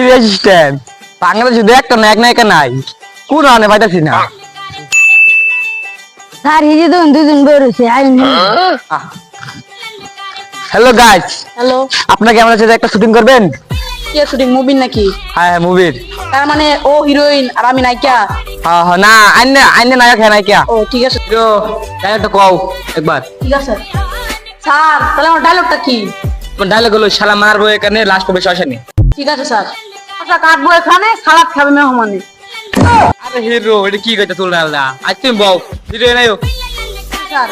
কি রেজিস্ট্যান্ট বাংলাদেশে শুধু একটা না এক না একা নাই। কোন আনে পাইতাছি না। স্যার হিজি তো দুজন বের হয়েছে আইন হ্যালো গাইস হ্যালো আপনাকে সাথে একটা শুটিং করবেন? কে শুটিং মুভির নাকি? হ্যাঁ হ্যাঁ মুভির। তার মানে ও হিরোইন আর আমি নায়িকা? হ্যাঁ হ্যাঁ না আইনে আইনে নায়ক হ্যাঁ নায়িকা। ও ঠিক আছে। হিরো ডায়লগটা কও একবার। ঠিক আছে। স্যার তাহলে আমার ডায়লগটা কি? ডায়লগ হলো শালা মারবো এখানে লাস্ট হবে শ্মশানে ঠিক আছে স্যার। আচ্ছা কাটবো এখানে সালাদ খাবে মেহমানে। আরে হিরো এটা কি কইতা তুল ডালদা আজ তুমি বউ হিরো স্যার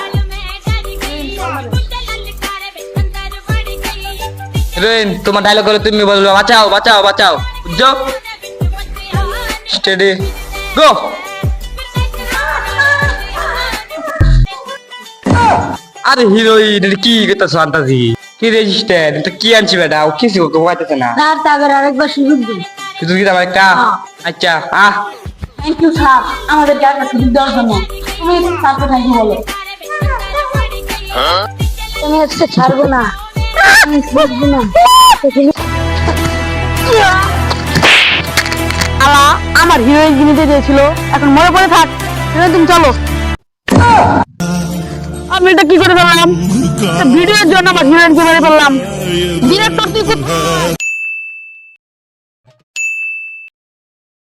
হিরোইন তোমার ডায়লগ হলো তুমি বলবে বাঁচাও বাঁচাও বাঁচাও। বুঝছ? স্টেডি গো আরে হিরোইন কি কইতা শান্তাজি কি রেজিস্ট্যান্ট এটা কি আনছি বেটা? ও কিছু কইতাছে না। স্যার তাদের আরেকবার সুযোগ দিন। শুধু কি আমার একটা আচ্ছা আহ। Thank you sir. আমাদেরকে একটা সুযোগ দেওয়ার জন্য। তুমি স্যারকে থ্যাংক ইউ বলো? তুমি আজকে ছাড়বো না। আমি বুঝব না। আলা আমার হিরোইন কিনতে দিয়েছিল। এখন মনে পড়ে থাক। তুমি চলো। আমি এটা কি করে ফেললাম ভিডিওর জন্য আমার হিরোইনকে করে ফেললাম ডিরেক্টর তুই খুব